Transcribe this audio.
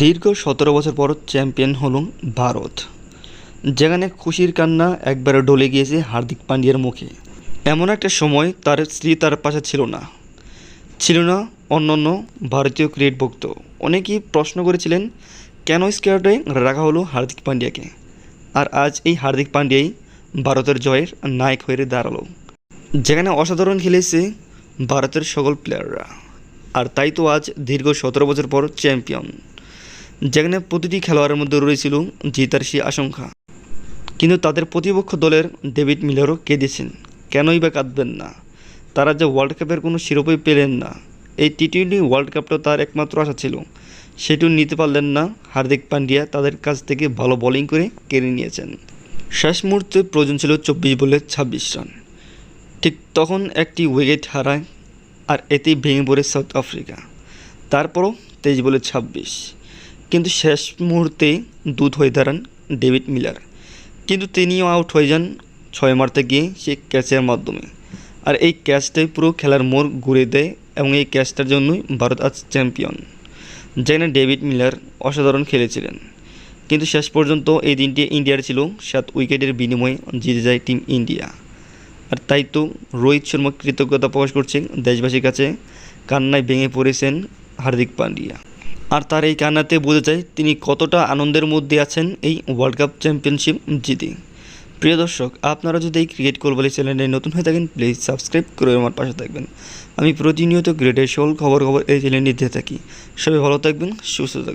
দীর্ঘ সতেরো বছর পর চ্যাম্পিয়ন হল ভারত। যেখানে খুশির কান্না একবারে ডলে গিয়েছে হার্দিক পান্ডিয়ার মুখে। এমন একটা সময় তার স্ত্রী তার পাশে ছিল না। ছিল না অন্যান্য ভারতীয় ক্রিকেট ভক্ত অনেকেই প্রশ্ন করেছিলেন, কেন স্কোয়াডে রাখা হলো হার্দিক পান্ডিয়াকে? আর আজ এই হার্দিক পান্ডিয়াই ভারতের জয়ের নায়ক হয়ে দাঁড়াল। যেখানে অসাধারণ খেলেছে ভারতের সকল প্লেয়াররা আর তাই তো আজ দীর্ঘ সতেরো বছর পর চ্যাম্পিয়ন। যেখানে প্রতিটি খেলোয়াড়ের মধ্যে রয়েছিল জেতার সেই আশঙ্কা। কিন্তু তাদের প্রতিপক্ষ দলের ডেভিড মিলারও কেঁদেছেন কেনই বা কাঁদবেন না। তারা যে ওয়ার্ল্ড কাপের কোনো শিরোপাই পেলেন না। এই টি টোয়েন্টি ওয়ার্ল্ড কাপটা তার একমাত্র আশা ছিল। সেটিও নিতে পারলেন না হার্দিক পান্ডিয়া। তাদের কাছ থেকে ভালো বোলিং করে কেড়ে নিয়েছেন। শেষ মুহূর্তে প্রয়োজন ছিল চব্বিশ বলে ছাব্বিশ রান। ঠিক তখন একটি উইকেট হারায় আর এতেই ভেঙে পড়ে সাউথ আফ্রিকা তারপরও তেইশ বলে ছাব্বিশ। কিন্তু শেষ মুহূর্তে দুধ হয়ে দাঁড়ান ডেভিড মিলার। কিন্তু তিনিও আউট হয়ে যান ছয় মারতে গিয়ে সেই ক্যাচের মাধ্যমে। আর এই ক্যাচটাই পুরো খেলার মোড় ঘুরে দেয় এবং এই ক্যাচটার জন্যই ভারত আজ চ্যাম্পিয়ন। যেখানে ডেভিড মিলার অসাধারণ খেলেছিলেন। কিন্তু শেষ পর্যন্ত এই দিনটি ইন্ডিয়ার ছিল সাত উইকেটের বিনিময়ে জিতে যায় টিম ইন্ডিয়া। আর তাই তো রোহিত শর্মা কৃতজ্ঞতা প্রকাশ করছেন দেশবাসীর কাছে। কান্নায় ভেঙে পড়েছেন হার্দিক পান্ডিয়া। আর তার এই কান্নাতে বোঝা যায় তিনি কতটা আনন্দের মধ্যে আছেন এই ওয়ার্ল্ড কাপ চ্যাম্পিয়নশিপ জিতে। প্রিয় দর্শক, আপনারা যদি এই ক্রিকেট কোলবালি চ্যানেলে নতুন হয়ে থাকেন প্লিজ সাবস্ক্রাইব করে আমার পাশে থাকবেন। আমি প্রতিনিয়ত ক্রিকেটের সকল খবর খবর এই চ্যানেলে নিতে থাকি। সবাই ভালো থাকবেন, সুস্থ থাকবেন।